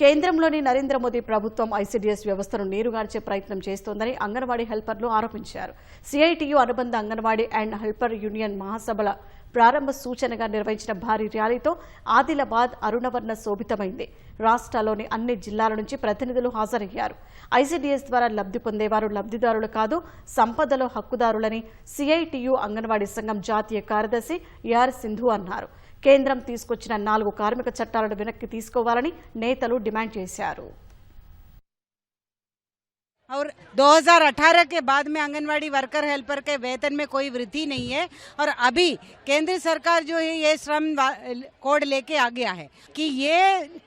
కేంద్రంలోని నరేంద్ర మోదీ ప్రభుత్వం ఐసీడీఎస్ వ్యవస్థను నీరుగార్చే ప్రయత్నం చేస్తోందని అంగన్వాడీ హెల్పర్లు ఆరోపించారు. సిఐటియు అనుబంధ అంగన్వాడీ అండ్ హెల్పర్ యూనియన్ మహాసభల ప్రారంభ సూచనగా నిర్వహించిన భారీ ర్యాలీతో ఆదిలాబాద్ అరుణవర్ణ శోభితమైంది. రాష్ట్రాల్లోని అన్ని జిల్లాల నుంచి ప్రతినిధులు హాజరయ్యారు. ఐసీడీఎస్ ద్వారా లబ్ధి పొందేవారు లబ్ధిదారులు కాదు సంపదలో హక్కుదారులని సిఐటియు అంగన్వాడీ సంఘం జాతీయ కార్యదర్శి ఏఆర్ సింధు అన్నారు. కేంద్రం తీసుకొచ్చిన నాలుగు కార్మిక చట్టాలను వెనక్కి తీసుకోవాలని నేతలు డిమాండ్ చేశారు और 2018 के बाद में आंगनवाड़ी वर्कर हेल्पर के वेतन में कोई वृद्धि नहीं है और अभी केंद्र सरकार जो है ये श्रम वा- कोड लेके आ गया है कि ये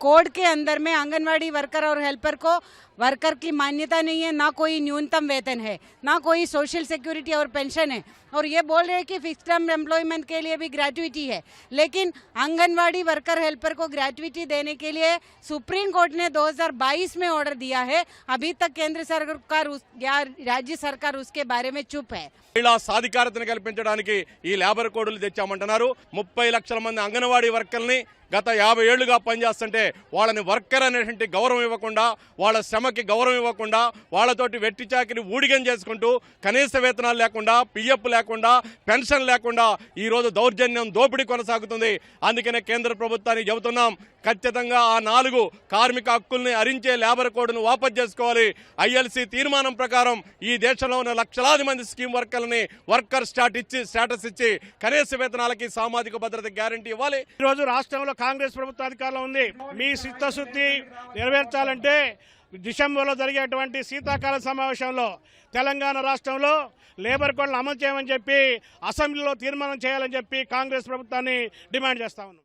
कोड के अंदर में आंगनवाड़ी वर्कर और हेल्पर को वर्कर की मान्यता नहीं है ना कोई न्यूनतम वेतन है ना कोई सोशल सिक्योरिटी और पेंशन है और ये बोल रहे हैं कि फिक्स टर्म एम्प्लॉयमेंट के लिए भी ग्रेजुइटी है लेकिन आंगनवाड़ी वर्कर हेल्पर को ग्रेजुइटी देने के लिए सुप्रीम कोर्ट ने 2022 में ऑर्डर दिया है अभी तक केंद्र सरकार उस या राज्य सरकार उसके बारे में चुप है మహిళా సాధికారతను కల్పించడానికి ఈ లేబర్ కోడ్లు తెచ్చామంటున్నారు ముప్పై లక్షల మంది అంగన్వాడీ వర్కర్ని గత యాభై ఏళ్ళుగా పనిచేస్తుంటే వాళ్ళని వర్కర్ అనేటువంటి గౌరవం ఇవ్వకుండా వాళ్ళ శ్రమకి గౌరవం ఇవ్వకుండా వాళ్ళతోటి వెట్టి చాకిరి ఊడిగం చేసుకుంటూ కనీస వేతనాలు లేకుండా పిఎఫ్ లేకుండా పెన్షన్ లేకుండా ఈరోజు దౌర్జన్యం దోపిడీ కొనసాగుతుంది. అందుకనే కేంద్ర ప్రభుత్వానికి చెబుతున్నాం ఖచ్చితంగా ఆ నాలుగు కార్మిక హక్కుల్ని అరించే లేబర్ కోడ్ను వాపస్ చేసుకోవాలి. ఐఎల్సీ తీర్మానం ప్రకారం ఈ దేశంలో ఉన్న లక్షలాది మంది స్కీమ్ వర్కర్లని వర్కర్ స్టాట్ ఇచ్చి స్టేటస్ ఇచ్చి కనీస వేతనాలకి సామాజిక భద్రత గ్యారంటీ ఇవ్వాలి. ఈరోజు రాష్ట్రంలో కాంగ్రెస్ ప్రభుత్వ అధికారంలో ఉంది. మీ చిత్తశుద్ధి నెరవేర్చాలంటే డిసెంబర్లో జరిగేటువంటి శీతాకాల సమావేశంలో తెలంగాణ రాష్ట్రంలో లేబర్ కోడ్లు అమలు చేయమని చెప్పి అసెంబ్లీలో తీర్మానం చేయాలని చెప్పి కాంగ్రెస్ ప్రభుత్వాన్ని డిమాండ్ చేస్తా ఉన్నాం.